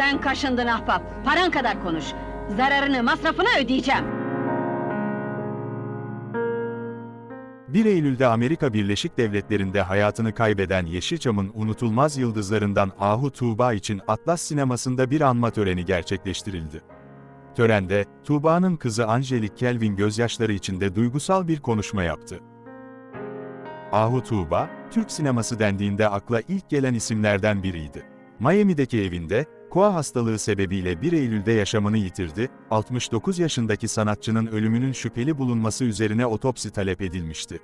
Sen kaşındın ahbap. Paran kadar konuş. Zararını, masrafını ödeyeceğim. 1 Eylül'de Amerika Birleşik Devletleri'nde hayatını kaybeden Yeşilçam'ın unutulmaz yıldızlarından Ahu Tuğba için Atlas sinemasında bir anma töreni gerçekleştirildi. Törende, Tuğba'nın kızı Angelique Kelvin gözyaşları içinde duygusal bir konuşma yaptı. Ahu Tuğba, Türk sineması dendiğinde akla ilk gelen isimlerden biriydi. Miami'deki evinde, koa hastalığı sebebiyle 1 Eylül'de yaşamını yitirdi, 69 yaşındaki sanatçının ölümünün şüpheli bulunması üzerine otopsi talep edilmişti.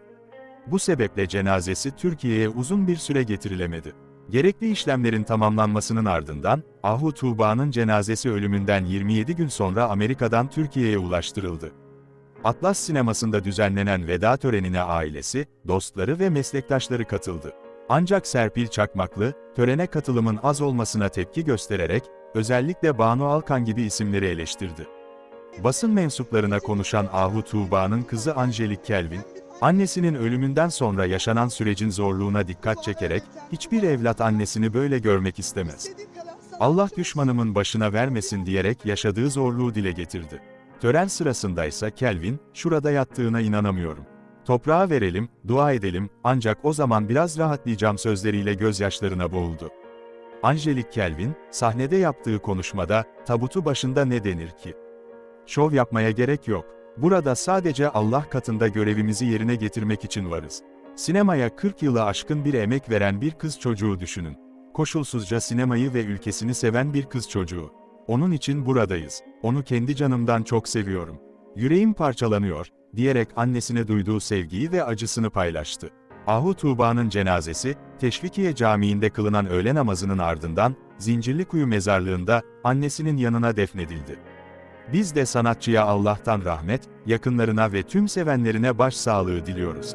Bu sebeple cenazesi Türkiye'ye uzun bir süre getirilemedi. Gerekli işlemlerin tamamlanmasının ardından, Ahu Tuğba'nın cenazesi ölümünden 27 gün sonra Amerika'dan Türkiye'ye ulaştırıldı. Atlas sinemasında düzenlenen veda törenine ailesi, dostları ve meslektaşları katıldı. Ancak Serpil Çakmaklı, törene katılımın az olmasına tepki göstererek, özellikle Banu Alkan gibi isimleri eleştirdi. Basın mensuplarına konuşan Ahu Tuğba'nın kızı Angelique Kelvin, annesinin ölümünden sonra yaşanan sürecin zorluğuna dikkat çekerek, hiçbir evlat annesini böyle görmek istemez. Allah düşmanımın başına vermesin diyerek yaşadığı zorluğu dile getirdi. Tören sırasındaysa Kelvin, şurada yattığına inanamıyorum. Toprağa verelim, dua edelim, ancak o zaman biraz rahatlayacağım sözleriyle gözyaşlarına boğuldu. Angelique Kelvin, sahnede yaptığı konuşmada, tabutu başında ne denir ki? Şov yapmaya gerek yok. Burada sadece Allah katında görevimizi yerine getirmek için varız. Sinemaya 40 yılı aşkın bir emek veren bir kız çocuğu düşünün. Koşulsuzca sinemayı ve ülkesini seven bir kız çocuğu. Onun için buradayız. Onu kendi canımdan çok seviyorum. Yüreğim parçalanıyor, diyerek annesine duyduğu sevgiyi ve acısını paylaştı. Ahu Tuğba'nın cenazesi, Teşvikiye Camii'nde kılınan öğle namazının ardından, Zincirlikuyu mezarlığında, annesinin yanına defnedildi. Biz de sanatçıya Allah'tan rahmet, yakınlarına ve tüm sevenlerine başsağlığı diliyoruz.